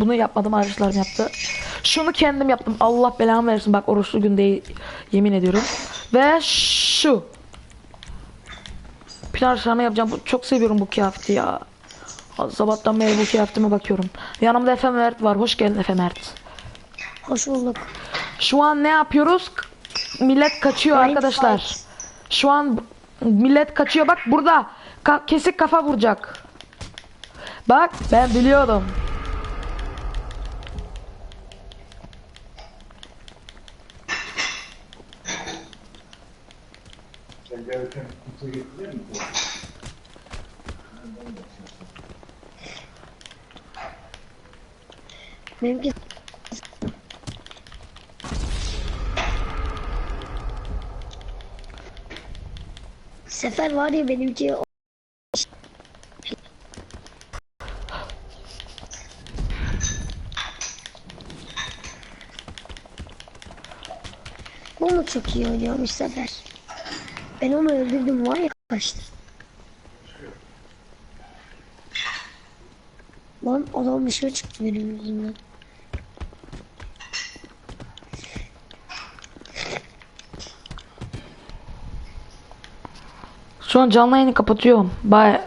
bunu yapmadım arkadaşlarım yaptı. Şunu kendim yaptım. Allah belamı versin. Bak oruçlu gün değil. Yemin ediyorum. Ve şu. Pilav sarma yapacağım. Bu- Çok seviyorum bu kıyafeti ya. Sabahtan beri bu kıyafetime bakıyorum. Yanımda Efe Mert var. Hoş geldin Efe Mert. Hoş bulduk. Şu an ne yapıyoruz? Millet kaçıyor Blind arkadaşlar. fight. Şu an millet kaçıyor. Bak burada. Ka- kesik kafa vuracak. Bak ben biliyordum. Sen? Benimki Sefer var ya benimki Onu çok iyi oynuyormuş Sefer. Ben onu öldürdüm var ya kaçtı. Lan adam dışarı çıktı benim yüzümden. Şu an canlı yayını kapatıyorum. Bye.